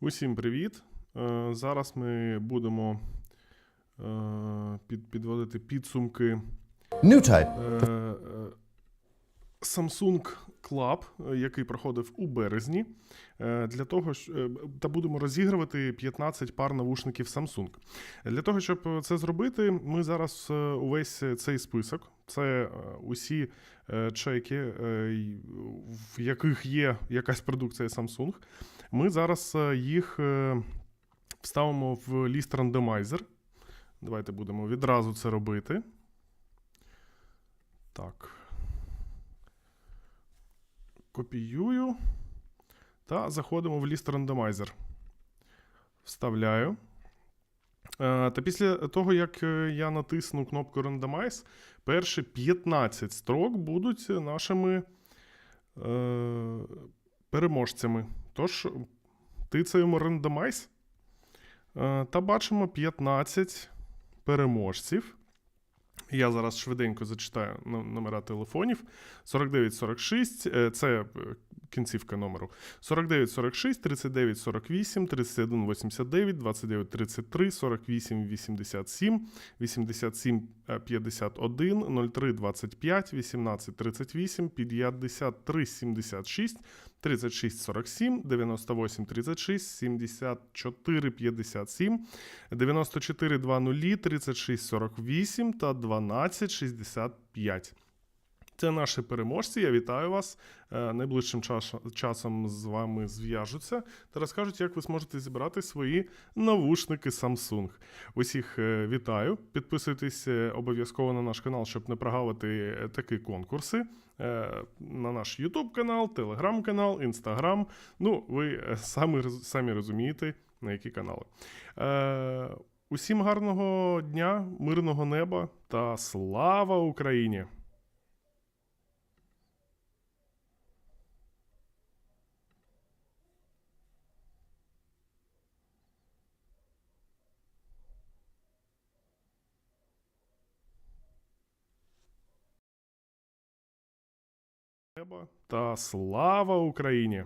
Усім привіт! Е, Зараз ми будемо е, під, підводити підсумки New type. е, Samsung Club, який проходив у березні. Для того, та будемо розігрувати 15 пар навушників Samsung. Для того, щоб це зробити, ми зараз увесь цей список. Це усі чеки, в яких є якась продукція Samsung. Ми зараз е, їх е, вставимо в ліст рандомайзер. Давайте будемо відразу це робити. Так. Копіюю. Та заходимо в ліст рандомайзер. Вставляю. Е, Та після того, як я натисну кнопку Randomize, перші 15 строк будуть нашими е, переможцями. Тож, тицаємо йому е, та бачимо 15 переможців. Я зараз швиденько зачитаю номера телефонів. 4946, е, це е, кінцівка номеру. 4946, 3948, 3189, 2933, 4887, 8751, 0325, 1838, 5376, 3647, 9836, 7457, 9420, 3648 та 1265. Це наші переможці. Я вітаю вас. Е, Найближчим часом з вами зв'яжуться та розкажуть, як ви зможете зібрати свої навушники Samsung. Усіх е, вітаю. Підписуйтесь е, обов'язково на наш канал, щоб не прогавити такі конкурси. На наш YouTube канал, Telegram канал, Instagram. Ну, ви самі, самі розумієте, на які канали. Усім гарного дня, мирного неба та слава Україні! Неба та слава Україні!